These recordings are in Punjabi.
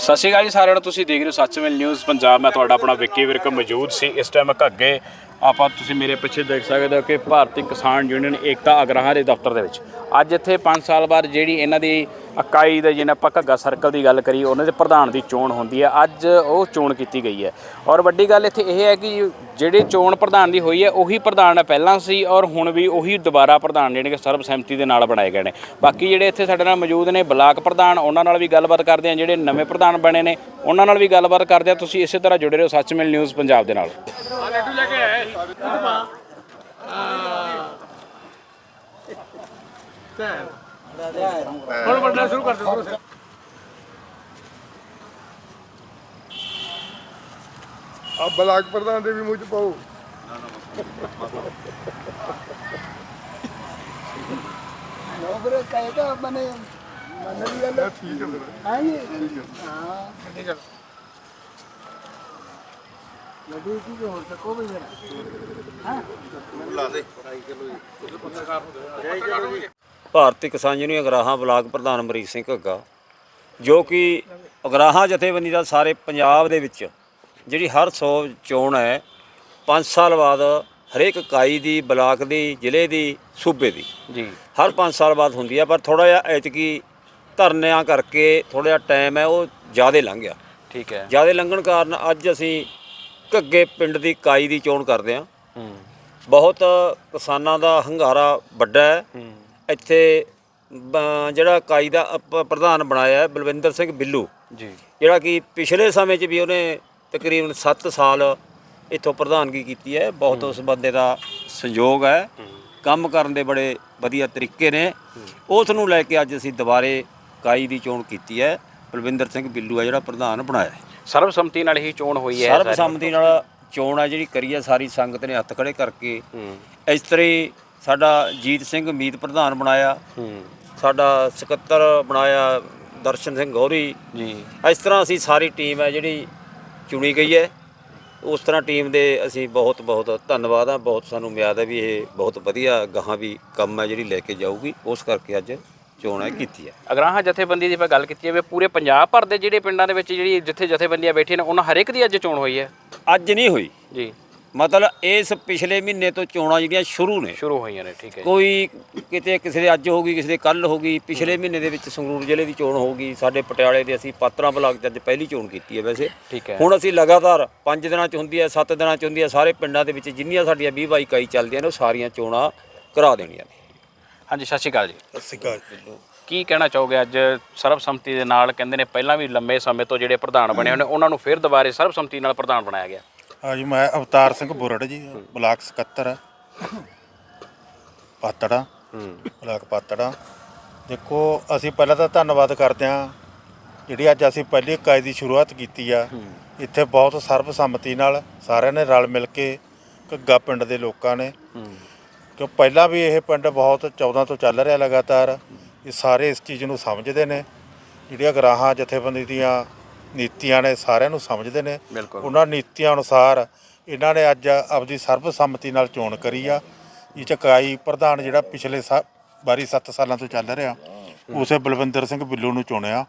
ਸਤਿ ਸ਼੍ਰੀ ਅਕਾਲ ਜੀ ਸਾਰਿਆਂ ਨੂੰ, ਤੁਸੀਂ ਦੇਖ ਰਹੇ ਹੋ ਸੱਚਮੇਲ ਨਿਊਜ਼ ਪੰਜਾਬ। ਮੈਂ ਤੁਹਾਡਾ ਆਪਣਾ ਵਿੱਕੀ ਵਿਰਕ ਮੌਜੂਦ ਸੀ। ਇਸ ਟਾਈਮ ਘੱਗੇ ਆਪਾਂ ਤੁਸੀਂ ਮੇਰੇ ਪਿੱਛੇ ਦੇਖ ਸਕਦੇ ਹੋ ਕਿ ਭਾਰਤੀ ਕਿਸਾਨ ਯੂਨੀਅਨ ਏਕਤਾ ਅਗਰਾਹਾਂ ਦੇ ਦਫ਼ਤਰ ਦੇ ਵਿੱਚ। ਅੱਜ ਇੱਥੇ 5 ਸਾਲ ਬਾਅਦ ਜਿਹੜੀ ਇਹਨਾਂ ਦੀ ਇਕਾਈ ਦੇ ਜਿਹਨੇ ਆਪਾਂ ਘੱਗਾ ਸਰਕਲ ਦੀ ਗੱਲ ਕਰੀ ਉਹਨਾਂ ਦੇ ਪ੍ਰਧਾਨ ਦੀ ਚੋਣ ਹੁੰਦੀ ਹੈ ਅੱਜ ਉਹ ਚੋਣ ਕੀਤੀ ਗਈ ਹੈ। ਔਰ ਵੱਡੀ ਗੱਲ ਇੱਥੇ ਇਹ ਹੈ ਕਿ ਜਿਹੜੇ ਚੋਣ ਪ੍ਰਧਾਨ ਦੀ ਹੋਈ ਹੈ, ਉਹੀ ਪ੍ਰਧਾਨ ਪਹਿਲਾਂ ਸੀ ਔਰ ਹੁਣ ਵੀ ਉਹੀ ਦੁਬਾਰਾ ਪ੍ਰਧਾਨ ਜਿਹੜੇ ਕਿ ਸਰਬਸਹਿਮਤੀ ਦੇ ਨਾਲ ਬਣਾਏ ਗਏ ਨੇ। ਬਾਕੀ ਜਿਹੜੇ ਇੱਥੇ ਸਾਡੇ ਨਾਲ ਮੌਜੂਦ ਨੇ ਬਲਾਕ ਪ੍ਰਧਾਨ, ਉਹਨਾਂ ਨਾਲ ਵੀ ਗੱਲਬਾਤ ਕਰਦੇ ਆ ਜਿਹੜੇ ਨਵੇਂ ਪ੍ਰਧਾਨ ਬਣੇ ਨੇ, ਉਹਨਾਂ ਨਾਲ ਵੀ ਗੱਲਬਾਤ ਕਰਦੇ ਆ ਤੁਸੀਂ ਇਸੇ ਤਰ੍ਹਾਂ ਜੁੜੇ ਰਹੋ ਸੱਚਮੇਲ ਨਿਊਜ਼ ਪੰਜਾਬ ਦੇ ਨਾਲ। ਆ ਬਲਾਕ ਪ੍ਰਧਾਨ ਦੇ ਵੀ ਮੂੰਹ ਚ ਪਾਓ। ਨੌਕਰੀ ਕਹਿਦਾ ਮਨੇ ਮਨ ਵੀ ਗੱਲ ਠੀਕ ਹੈ। ਫਿਰ? ਹੈ। ਜੀ ਹਾਂ ਲੱਡੂ ਕੀ ਹੋ ਸਕੋ ਵੀ ਮੇਰਾ ਭਾਰਤੀ ਕਿਸਾਨ ਯੂਨੀਅਨ ਅਗਰਾਹਾਂ ਬਲਾਕ ਪ੍ਰਧਾਨ ਅਮਰੀਕ ਸਿੰਘ ਘੱਗਾ ਜੋ ਕਿ ਅਗਰਾਹਾਂ ਜਥੇਬੰਦੀ ਦਾ ਸਾਰੇ ਪੰਜਾਬ ਦੇ ਵਿੱਚ ਜਿਹੜੀ ਹਰ ਸੌ ਚੋਣ ਹੈ 5 ਸਾਲ ਬਾਅਦ ਹਰੇਕ ਇਕਾਈ ਦੀ ਬਲਾਕ ਦੀ ਜ਼ਿਲ੍ਹੇ ਦੀ ਸੂਬੇ ਦੀ। ਜੀ। ਹਰ 5 ਸਾਲ ਬਾਅਦ ਹੁੰਦੀ ਹੈ ਪਰ ਥੋੜਾ ਜਿਹਾ ਐਤਕੀ ਧਰਨਿਆਂ ਕਰਕੇ ਥੋੜਾ ਜਿਹਾ ਟਾਈਮ ਹੈ ਉਹ ਜ਼ਿਆਦਾ ਲੰਘ ਗਿਆ। ਠੀਕ ਹੈ। ਜ਼ਿਆਦਾ ਲੰਘਣ ਕਾਰਨ ਅੱਜ ਅਸੀਂ ਘੱਗੇ ਪਿੰਡ ਦੀ ਇਕਾਈ ਦੀ ਚੋਣ ਕਰਦੇ ਹਾਂ। ਬਹੁਤ ਕਿਸਾਨਾਂ ਦਾ ਹੰਗਾਰਾ ਵੱਡਾ ਹੂੰ। ਇੱਥੇ ਬ- ਜਿਹੜਾ ਇਕਾਈ ਦਾ ਅਪ- ਪ੍ਰਧਾਨ ਬਣਾਇਆ ਹੈ ਬਲਵਿੰਦਰ ਸਿੰਘ ਬਿੱਲੂ। ਜੀ। ਜਿਹੜਾ ਕਿ ਪਿਛਲੇ ਸਮੇਂ 'ਚ ਵੀ ਉਹਨੇ ਤਕਰੀਬਨ 7 ਸਾਲ ਇੱਥੋਂ ਪ੍ਰਧਾਨਗੀ ਕੀਤੀ ਹੈ। ਬਹੁਤ ਉਸ ਬੰਦੇ ਦਾ ਸੰਯੋਗ ਹੈ। ਕੰਮ ਕਰਨ ਦੇ ਬੜੇ ਵਧੀਆ ਤਰੀਕੇ ਨੇ। ਉਸ ਨੂੰ ਲੈ ਕੇ ਅੱਜ ਅਸੀਂ ਦੁਬਾਰੇ ਇਕਾਈ ਦੀ ਚੋਣ ਕੀਤੀ ਹੈ। ਬਲਵਿੰਦਰ ਸਿੰਘ ਬਿੱਲੂ ਹੈ ਜਿਹੜਾ ਪ੍ਰਧਾਨ ਬਣਾਇਆ ਹੈ। ਸਰਬਸੰਮਤੀ ਨਾਲ ਹੀ ਚੋਣ ਹੋਈ ਹੈ ਸਰਬਸੰਮਤੀ ਨਾਲ ਚੋਣ ਹੈ ਜਿਹੜੀ ਕਰੀ ਹੈ ਸਾਰੀ ਸੰਗਤ ਨੇ ਹੱਥ ਖੜੇ ਕਰਕੇ। ਹੂੰ। ਇਸ ਤਰ੍ਹਾਂ ਹੀ ਸਾਡਾ ਜੀਤ ਸਿੰਘ ਮੀਤ ਪ੍ਰਧਾਨ ਬਣਾਇਆ। ਹੂੰ। ਸਾਡਾ ਸਕੱਤਰ ਬਣਾਇਆ ਦਰਸ਼ਨ ਸਿੰਘ ਗੌਰੀ। ਜੀ। ਇਸ ਤਰ੍ਹਾਂ ਅਸੀਂ ਸਾਰੀ ਟੀਮ ਹੈ ਜਿਹੜੀ ਚੁਣੀ ਗਈ ਹੈ। ਉਸ ਤਰ੍ਹਾਂ ਟੀਮ ਦੇ ਅਸੀਂ ਬਹੁਤ ਬਹੁਤ ਧੰਨਵਾਦ ਆ ਬਹੁਤ ਸਾਨੂੰ ਉਮੀਦ ਹੈ ਵੀ ਇਹ ਬਹੁਤ ਵਧੀਆ ਗਾਹਾਂ ਵੀ ਕੰਮ ਹੈ ਜਿਹੜੀ ਲੈ ਕੇ ਜਾਊਗੀ। ਉਸ ਕਰਕੇ ਅੱਜ ਚੋਣ ਹੈ ਕੀਤੀ ਹੈ। ਅਗਰਾਹਾਂ ਜਥੇਬੰਦੀ ਦੀ ਆਪਾਂ ਗੱਲ ਕੀਤੀ ਜਾਵੇ ਪੂਰੇ ਪੰਜਾਬ ਭਰ ਦੇ ਜਿਹੜੇ ਪਿੰਡਾਂ ਦੇ ਵਿੱਚ ਜਿਹੜੀ ਜਿੱਥੇ ਜਥੇਬੰਦੀਆਂ ਬੈਠੀਆਂ ਨੇ ਉਹਨਾਂ ਹਰੇਕ ਦੀ ਅੱਜ ਚੋਣ ਹੋਈ ਹੈ। ਅੱਜ ਨਹੀਂ ਹੋਈ। ਜੀ। ਮਤਲਬ ਇਸ ਪਿਛਲੇ ਮਹੀਨੇ ਤੋਂ ਚੋਣਾਂ ਜਿਹੜੀਆਂ ਸ਼ੁਰੂ ਨੇ ਸ਼ੁਰੂ ਹੋਈਆਂ ਨੇ ਠੀਕ ਹੈ ਜੀ। ਕੋਈ ਕਿਤੇ ਕਿਸੇ ਦੇ ਅੱਜ ਹੋਊਗੀ ਕਿਸੇ ਦੇ ਕੱਲ ਹੋਊਗੀ ਪਿਛਲੇ ਮਹੀਨੇ ਦੇ ਵਿੱਚ ਸੰਗਰੂਰ ਜ਼ਿਲ੍ਹੇ ਦੀ ਚੋਣ ਹੋਊਗੀ ਸਾਡੇ ਪਟਿਆਲੇ ਦੇ ਅਸੀਂ ਪਾਤਰਾਂ ਬਲਾਕ 'ਚ ਅੱਜ ਪਹਿਲੀ ਚੋਣ ਕੀਤੀ ਹੈ ਵੈਸੇ। ਠੀਕ ਹੈ। ਹੁਣ ਅਸੀਂ ਲਗਾਤਾਰ 5 ਦਿਨਾਂ 'ਚ ਹੁੰਦੀ ਹੈ 7 ਦਿਨਾਂ 'ਚ ਹੁੰਦੀ ਹੈ ਸਾਰੇ ਪਿੰਡਾਂ ਦੇ ਵਿੱਚ ਜਿੰਨੀਆਂ ਸਾਡੀਆਂ 20 22 ਇਕਾਈ ਚੱਲਦੀਆਂ ਨੇ ਉਹ ਸਾਰੀਆਂ ਚੋਣਾਂ ਕਰਾ ਦੇਣੀਆਂ ਨੇ। ਹਾਂਜੀ ਸਤਿ ਸ਼੍ਰੀ ਅਕਾਲ ਜੀ। ਸਤਿ ਸ਼੍ਰੀ ਅਕਾਲ। ਕੀ ਕਹਿਣਾ ਚਾਹੋਗੇ ਅੱਜ ਸਰਬਸੰਮਤੀ ਦੇ ਨਾਲ ਕਹਿੰਦੇ ਨੇ ਪਹਿਲਾਂ ਵੀ ਲੰਮੇ ਸਮੇਂ ਤੋਂ ਜਿਹੜੇ ਪ੍ਰਧਾਨ ਬਣੇ ਹੋਏ ਨੇ ਉਹਨਾਂ ਨੂੰ ਫਿਰ ਦੁਬਾਰੇ ਸਰਬਸੰਮਤੀ ਨਾਲ ਪ੍ਰਧਾਨ ਬਣਾਇਆ ਗਿਆ? ਹਾਂਜੀ ਮੈਂ ਅਵਤਾਰ ਸਿੰਘ ਬੁਰੜ ਜੀ, ਬਲਾਕ ਸਕੱਤਰ ਪਾਤੜਾ, ਬਲਾਕ ਪਾਤੜਾ। ਦੇਖੋ, ਅਸੀਂ ਪਹਿਲਾਂ ਤਾਂ ਧੰਨਵਾਦ ਕਰਦੇ ਹਾਂ, ਜਿਹੜੀ ਅੱਜ ਅਸੀਂ ਪਹਿਲੀ ਇਕਾਈ ਦੀ ਸ਼ੁਰੂਆਤ ਕੀਤੀ ਆ। ਇੱਥੇ ਬਹੁਤ ਸਰਬਸੰਮਤੀ ਨਾਲ ਸਾਰਿਆਂ ਨੇ ਰਲ ਮਿਲ ਕੇ ਘੱਗਾ ਪਿੰਡ ਦੇ ਲੋਕਾਂ ਨੇ। ਕਿ ਪਹਿਲਾਂ ਵੀ ਇਹ ਪਿੰਡ ਬਹੁਤ 14 ਤੋਂ ਚੱਲ ਰਿਹਾ ਲਗਾਤਾਰ। ਇਹ ਸਾਰੇ ਇਸ ਚੀਜ਼ ਨੂੰ ਸਮਝਦੇ ਨੇ। ਜਿਹੜੀਆਂ ਗਰਾਹਾਂ, ਜਥੇਬੰਦੀ ਦੀਆਂ ਨੀਤੀਆਂ ਨੇ ਸਾਰਿਆਂ ਨੂੰ ਸਮਝਦੇ ਨੇ। ਬਿਲਕੁਲ। ਉਹਨਾਂ ਨੀਤੀਆਂ ਅਨੁਸਾਰ ਇਹਨਾਂ ਨੇ ਅੱਜ ਆਪਦੀ ਸਰਬਸੰਮਤੀ ਨਾਲ ਚੋਣ ਕਰੀ ਆ। ਇਹ ਚਕਾਈ ਪ੍ਰਧਾਨ ਜਿਹੜਾ ਪਿਛਲੇ ਸਾ- ਵਾਰੀ 7 ਸਾਲਾਂ ਤੋਂ ਚੱਲ ਰਿਹਾ ਉਸੇ ਬਲਵਿੰਦਰ ਸਿੰਘ ਬਿੱਲੂ ਨੂੰ ਚੁਣਿਆ।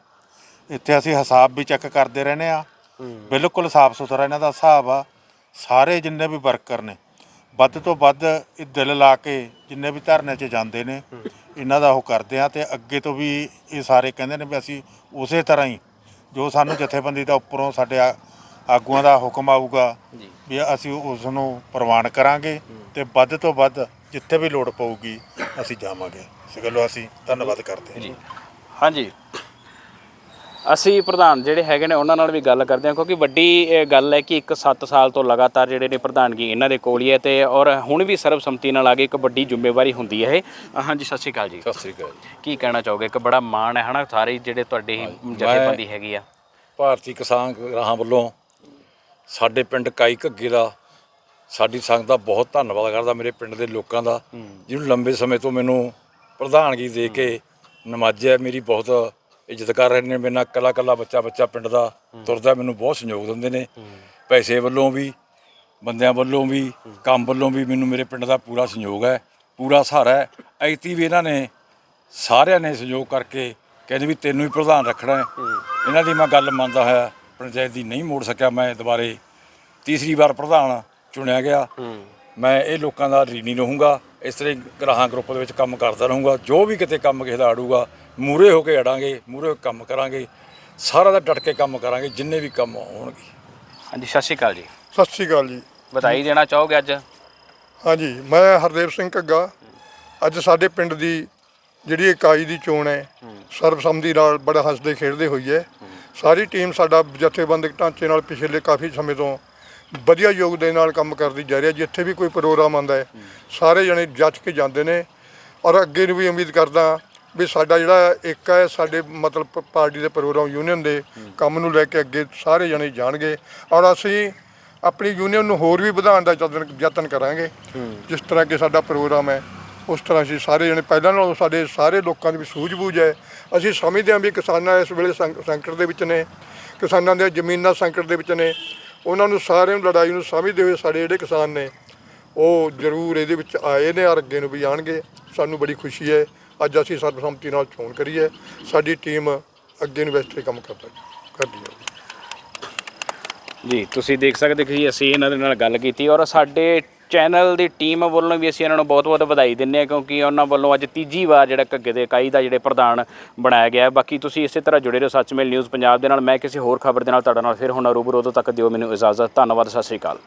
ਇੱਥੇ ਅਸੀਂ ਹਿਸਾਬ ਵੀ ਚੈੱਕ ਕਰਦੇ ਰਹਿੰਦੇ ਆ। ਬਿਲਕੁਲ ਸਾਫ਼ ਸੁਥਰਾ ਇਹਨਾਂ ਦਾ ਹਿਸਾਬ ਆ। ਸਾਰੇ ਜਿੰਨੇ ਵੀ ਵਰਕਰ ਨੇ ਵੱਧ ਤੋਂ ਵੱਧ ਇਹ ਦਿਲ ਲਾ ਕੇ ਜਿੰਨੇ ਵੀ ਧਰਨੇ 'ਚ ਜਾਂਦੇ ਨੇ ਇਹਨਾਂ ਦਾ ਉਹ ਕਰਦੇ ਆ ਤੇ ਅੱਗੇ ਤੋਂ ਵੀ ਇਹ ਸਾਰੇ ਕਹਿੰਦੇ ਨੇ ਵੀ ਅਸੀਂ ਉਸੇ ਤਰ੍ਹਾਂ ਹੀ ਜੋ ਸਾਨੂੰ ਜਥੇਬੰਦੀ ਦਾ ਉੱਪਰੋਂ ਸਾਡੇ ਆ- ਆਗੂਆਂ ਦਾ ਹੁਕਮ ਆਊਗਾ ਵੀ ਅਸੀਂ ਉਸ ਨੂੰ ਪ੍ਰਵਾਨ ਕਰਾਂਗੇ ਤੇ ਵੱਧ ਤੋਂ ਵੱਧ ਜਿੱਥੇ ਵੀ ਲੋੜ ਪਊਗੀ ਅਸੀਂ ਜਾਵਾਂਗੇ। ਇਸ ਗੱਲੋਂ ਅਸੀਂ ਧੰਨਵਾਦ ਕਰਦੇ ਹਾਂ। ਜੀ। ਹਾਂਜੀ। ਅਸੀਂ ਪ੍ਰਧਾਨ ਜਿਹੜੇ ਹੈਗੇ ਨੇ ਉਹਨਾਂ ਨਾਲ ਵੀ ਗੱਲ ਕਰਦੇ ਹਾਂ ਕਿਉਂਕਿ ਵੱਡੀ ਗੱਲ ਹੈ ਕਿ ਇੱਕ 7 ਸਾਲ ਤੋਂ ਲਗਾਤਾਰ ਜਿਹੜੇ ਨੇ ਪ੍ਰਧਾਨਗੀ ਇਹਨਾਂ ਦੇ ਕੋਲ ਹੀ ਹੈ ਤੇ ਔਰ ਹੁਣ ਵੀ ਸਰਬਸੰਮਤੀ ਨਾਲ ਆ ਕੇ ਇੱਕ ਵੱਡੀ ਜ਼ਿੰਮੇਵਾਰੀ ਹੁੰਦੀ ਹੈ ਇਹ। ਹਾਂਜੀ ਸਤਿ ਸ਼੍ਰੀ ਅਕਾਲ ਜੀ। ਸਤਿ ਸ੍ਰੀ ਅਕਾਲ ਕੀ ਕਹਿਣਾ ਚਾਹੋਗੇ? ਇੱਕ ਬੜਾ ਮਾਣ ਹੈ ਹਨਾ? ਸਾਰੇ ਜਿਹੜੇ ਤੁਹਾਡੇ ਜਥੇਬੰਦੀ ਹੈਗੀ ਆ। ਭਾਰਤੀ ਕਿਸਾਨ ਰਾਹਾਂ ਵੱਲੋਂ ਸਾਡੇ ਪਿੰਡ ਕਾਈ ਘੱਗੇ ਦਾ ਸਾਡੀ ਸੰਗਤ ਦਾ ਬਹੁਤ ਧੰਨਵਾਦ ਕਰਦਾ ਮੇਰੇ ਪਿੰਡ ਦੇ ਲੋਕਾਂ ਦਾ ਜਿਹਨੂੰ ਲੰਬੇ ਸਮੇਂ ਤੋਂ ਮੈਨੂੰ ਪ੍ਰਧਾਨਗੀ ਦੇ ਕੇ ਨਮਾਜਿਆ ਮੇਰੀ ਬਹੁਤ ਇੱਜ਼ਤ ਕਰ ਰਹੇ ਨੇ ਮੇਰੇ ਨਾਲ ਕੱਲਾ ਕੱਲਾ ਬੱਚਾ ਬੱਚਾ ਪਿੰਡ ਦਾ ਤੁਰਦਾ ਮੈਨੂੰ ਬਹੁਤ ਸਹਿਯੋਗ ਦਿੰਦੇ ਨੇ। ਪੈਸੇ ਵੱਲੋਂ ਵੀ ਬੰਦਿਆਂ ਵੱਲੋਂ ਵੀ ਕੰਮ ਵੱਲੋਂ ਵੀ ਮੈਨੂੰ ਮੇਰੇ ਪਿੰਡ ਦਾ ਪੂਰਾ ਸਹਿਯੋਗ ਹੈ ਪੂਰਾ ਸਹਾਰਾ ਹੈ। ਐਤੀ ਵੀ ਇਹਨਾਂ ਨੇ ਸਾਰਿਆਂ ਨੇ ਸਹਿਯੋਗ ਕਰਕੇ ਕਹਿੰਦੇ ਵੀ ਤੈਨੂੰ ਹੀ ਪ੍ਰਧਾਨ ਰੱਖਣਾ ਹੈ। ਇਹਨਾਂ ਦੀ ਮੈਂ ਗੱਲ ਮੰਨਦਾ ਹੋਇਆ ਪੰਚਾਇਤ ਦੀ ਨਹੀਂ ਮੋੜ ਸਕਿਆ ਮੈਂ ਦੁਬਾਰੇ। ਤੀਸਰੀ ਵਾਰ ਪ੍ਰਧਾਨ ਚੁਣਿਆ ਗਿਆ। ਮੈਂ ਇਹ ਲੋਕਾਂ ਦਾ ਰੀਣੀ ਰਹੂੰਗਾ ਇਸ ਤਰ੍ਹਾਂ ਗ੍ਰਾਹਾਂ ਗਰੁੱਪ ਦੇ ਵਿੱਚ ਕੰਮ ਕਰਦਾ ਰਹੂੰਗਾ। ਜੋ ਵੀ ਕਿਤੇ ਕੰਮ ਕਿਸੇ ਦਾ ਅੜੂਗਾ ਮੂਰੇ ਹੋ ਕੇ ਅੜਾਂਗੇ ਮੂਰੇ ਕੰਮ ਕਰਾਂਗੇ ਸਾਰਾ ਦਾ ਡਟ ਕੇ ਕੰਮ ਕਰਾਂਗੇ ਜਿੰਨੇ ਵੀ ਕੰਮ ਹੋਣਗੇ। ਹਾਂਜੀ ਸਤਿ ਸ਼੍ਰੀ ਅਕਾਲ ਜੀ। ਸਤਿ ਸ਼੍ਰੀ ਅਕਾਲ ਜੀ। ਵਧਾਈ ਦੇਣਾ ਚਾਹੋਗੇ ਅੱਜ? ਹਾਂਜੀ ਮੈਂ ਹਰਦੇਵ ਸਿੰਘ ਘੱਗਾ। ਅੱਜ ਸਾਡੇ ਪਿੰਡ ਦੀ ਜਿਹੜੀ ਇਕਾਈ ਦੀ ਚੋਣ ਹੈ ਸਰਬਸੰਮਤੀ ਨਾਲ ਬੜਾ ਹੱਸਦੇ ਖੇਡਦੇ ਹੋਈ ਹੈ। ਸਾਰੀ ਟੀਮ ਸਾਡਾ ਜਥੇਬੰਦਕ ਢਾਂਚੇ ਨਾਲ ਪਿਛਲੇ ਕਾਫੀ ਸਮੇਂ ਤੋਂ ਵਧੀਆ ਯੋਗ ਦੇ ਨਾਲ ਕੰਮ ਕਰਦੀ ਜਾ ਰਹੀ ਹੈ। ਜਿੱਥੇ ਵੀ ਕੋਈ ਪ੍ਰੋਗਰਾਮ ਆਉਂਦਾ ਹੈ। ਸਾਰੇ ਜਣੇ ਜੱਜ ਕੇ ਜਾਂਦੇ ਨੇ। ਔਰ ਅੱਗੇ ਨੂੰ ਵੀ ਉਮੀਦ ਕਰਦਾ ਵੀ ਸਾਡਾ ਜਿਹੜਾ ਇੱਕ ਹੈ, ਸਾਡੇ ਮਤਲਬ ਪ- ਪਾਰਟੀ ਦੇ ਪ੍ਰੋਗਰਾਮ ਯੂਨੀਅਨ ਦੇ ਕੰਮ ਨੂੰ ਲੈ ਕੇ ਅੱਗੇ ਸਾਰੇ ਜਣੇ ਜਾਣਗੇ ਔਰ ਅਸੀਂ ਆਪਣੀ ਯੂਨੀਅਨ ਨੂੰ ਹੋਰ ਵੀ ਵਧਾਉਣ ਦਾ ਯਤਨ ਯਤਨ ਕਰਾਂਗੇ। ਜਿਸ ਤਰ੍ਹਾਂ ਕਿ ਸਾਡਾ ਪ੍ਰੋਗਰਾਮ ਹੈ, ਉਸ ਤਰ੍ਹਾਂ ਅਸੀਂ ਸਾਰੇ ਜਣੇ, ਪਹਿਲਾਂ ਨਾਲੋਂ ਸਾਡੇ ਸਾਰੇ ਲੋਕਾਂ ਦੀ ਵੀ ਸੂਝ-ਬੂਝ ਹੈ। ਅਸੀਂ ਸਮਝਦੇ ਹਾਂ ਵੀ ਕਿਸਾਨਾਂ ਇਸ ਵੇਲੇ ਸੰਕ- ਸੰਕਟ ਦੇ ਵਿੱਚ ਨੇ, ਕਿਸਾਨਾਂ ਦੀਆਂ ਜ਼ਮੀਨਾਂ ਸੰਕਟ ਦੇ ਵਿੱਚ ਨੇ। ਉਹਨਾਂ ਨੂੰ ਸਾਰਿਆਂ ਨੂੰ ਲੜਾਈ ਨੂੰ ਸਮਝਦੇ ਹੋਏ ਸਾਡੇ ਜਿਹੜੇ ਕਿਸਾਨ ਨੇ, ਉਹ ਜ਼ਰੂਰ ਇਹਦੇ ਵਿੱਚ ਆਏ ਨੇ ਔਰ ਅੱਗੇ ਨੂੰ ਵੀ ਆਣਗੇ ਸਾਨੂੰ ਬੜੀ ਖੁਸ਼ੀ ਹੈ। ਅੱਜ ਅਸੀਂ ਸਰਬਸੰਮਤੀ ਨਾਲ ਚੋਣ ਕਰੀ ਹੈ ਸਾਡੀ ਟੀਮ ਅੱਗੇ ਨੂੰ ਕੰਮ ਕਰਦਾ ਕਰਦੀ ਹੈ ਜੀ, ਤੁਸੀਂ ਦੇਖ ਸਕਦੇ ਕਿ ਅਸੀਂ ਇਹਨਾਂ ਦੇ ਨਾਲ ਗੱਲ ਕੀਤੀ ਔਰ ਸਾਡੇ ਚੈਨਲ ਦੀ ਟੀਮ ਵੱਲੋਂ ਵੀ ਅਸੀਂ ਇਹਨਾਂ ਨੂੰ ਬਹੁਤ-ਬਹੁਤ ਵਧਾਈ ਦਿੰਦੇ ਹਾਂ ਕਿਉਂਕਿ ਉਹਨਾਂ ਵੱਲੋਂ ਅੱਜ ਤੀਜੀ ਵਾਰ ਜਿਹੜਾ ਘੱਗੇ ਦੇ ਇਕਾਈ ਦਾ ਜਿਹੜੇ ਪ੍ਰਧਾਨ ਬਣਾਇਆ ਗਿਆ ਹੈ। ਬਾਕੀ ਤੁਸੀਂ ਇਸੇ ਤਰ੍ਹਾਂ ਜੁੜੇ ਰਹੋ ਸੱਚਮੇਲ ਨਿਊਜ਼ ਪੰਜਾਬ ਦੇ ਨਾਲ। ਮੈਂ ਕਿਸੇ ਹੋਰ ਖਬਰ ਦੇ ਨਾਲ, ਤੁਹਾਡੇ ਨਾਲ ਫਿਰ ਹੁਣ ਰੂਬਰੂ ਉਦੋਂ ਤੱਕ ਦਿਓ। ਮੈਨੂੰ ਇਜਾਜ਼ਤ, ਧੰਨਵਾਦ, ਸਤਿ ਸ਼੍ਰੀ ਅਕਾਲ।